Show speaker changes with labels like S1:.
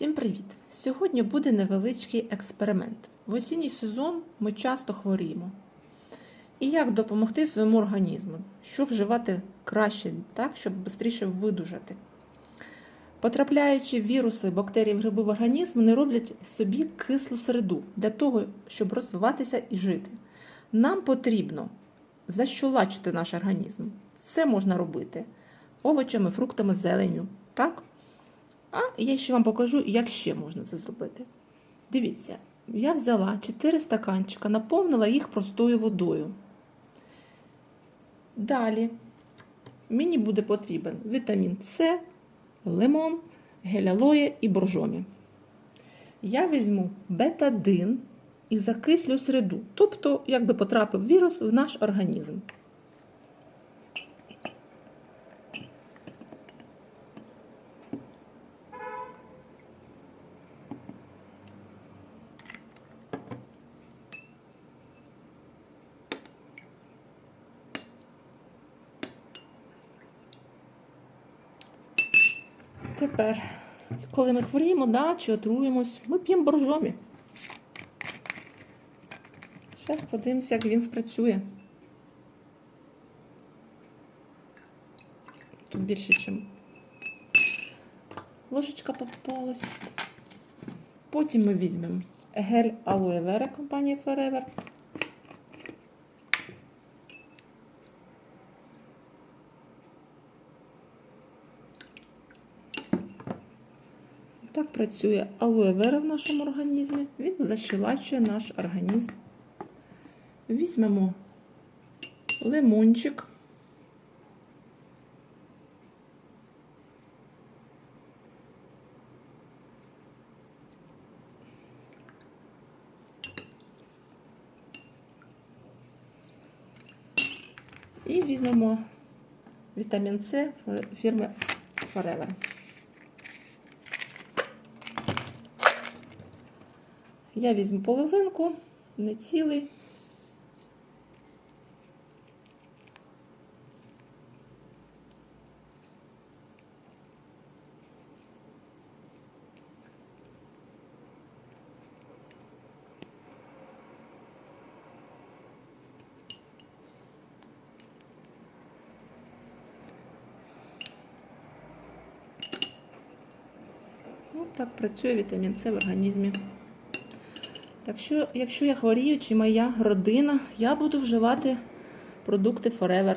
S1: Всім привіт! Сьогодні буде невеличкий експеримент. В осінній сезон ми часто хворіємо. І як допомогти своєму організму? Що вживати краще, так, щоб швидше видужати? Потрапляючи віруси, бактерії, гриби в організм, вони роблять собі кислу середу для того, щоб розвиватися і жити. Нам потрібно защолачити наш організм. Це можна робити овочами, фруктами, зеленню. Так? А я ще вам покажу, як ще можна це зробити. Дивіться, я взяла 4 стаканчика, наповнила їх простою водою. Далі мені буде потрібен вітамін С, лимон, гель-алоє і боржомі. Я візьму бетадин і закислю середу, тобто, якби потрапив вірус в наш організм. Тепер, коли ми хворіємо, да, чи отруємось, ми п'ємо боржомі. Зараз подивимося, як він спрацює. Тут більше, ніж ложечка попалась. Потім ми візьмемо гель Vera компанії Forever. Так працює алоe вера в нашому організмі. Він защелачує наш організм. Візьмемо лимончик. І візьмемо вітамін С фірми Forever. Я візьму половинку, не цілий. Ось так працює вітамін С в організмі. Так що, якщо я хворію чи моя родина, я буду вживати продукти Forever.